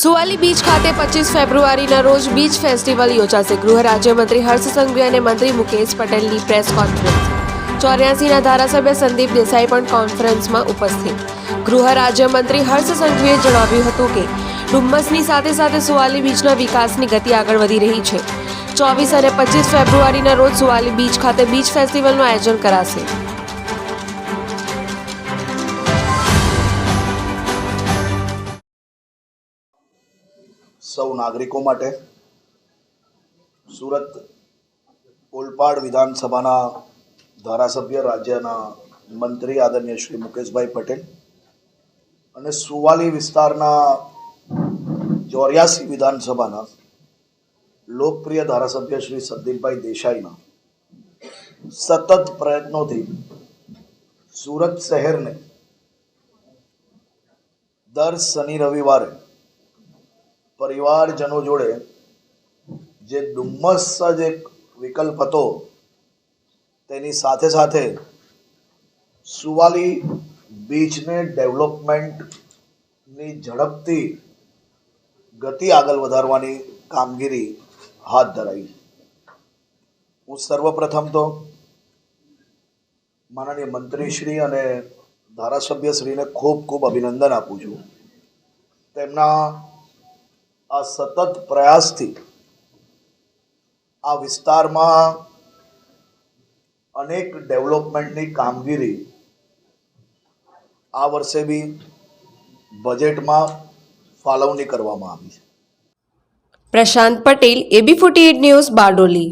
Suvali beach ખાતે પચીસ ફેબ્રુઆરીના રોજ બીચ ફેસ્ટિવલ યોજાશે. ગૃહ રાજ્યમંત્રી હર્ષ સંઘવી અને મંત્રી મુકેશ પટેલની પ્રેસ કોન્ફરન્સ. ચોર્યાસીના ધારાસભ્ય સંદીપ દેસાઈ પણ કોન્ફરન્સમાં ઉપસ્થિત. ગૃહ રાજ્યમંત્રી હર્ષ સંઘવીએ જણાવ્યું હતું કે, ડુમ્મસની સાથે સાથે સુવાલી બીચના વિકાસની ગતિ આગળ વધી રહી છે. ચોવીસ અને પચીસ ફેબ્રુઆરીના રોજ સુવાલી બીચ ખાતે બીચ ફેસ્ટિવલનું આયોજન કરાશે. સૌ નાગરિકો માટે સુરત ઓલપાડ વિધાનસભાના ધારાસભ્ય, રાજ્યના મંત્રી આદરણીય શ્રી મુકેશભાઈ પટેલ અને સુવાલી વિસ્તારના ચોર્યાસી વિધાનસભાના લોકપ્રિય ધારાસભ્ય શ્રી સંદીપભાઈ દેસાઈના સતત પ્રયત્નોથી સુરત શહેરને દર શનિ રવિવારે પરિવારજનો જોડે જે ડુમ્મસ જ એક વિકલ્પ હતો, તેની સાથે સાથે સુવાલી બીચને ડેવલપમેન્ટની ઝડપથી ગતિ આગળ વધારવાની કામગીરી હાથ ધરાઈ. હું સર્વપ્રથમ તો માનનીય મંત્રીશ્રી અને ધારાસભ્યશ્રીને ખૂબ ખૂબ અભિનંદન આપું છું. તેમના આ સતત પ્રયાસથી આ વિસ્તારમાં અનેક ડેવલપમેન્ટની કામગીરી આ વર્ષે બી બજેટમાં ફાળવણી કરવામાં આવી છે. Prashant Patel AB forty news Bardoli.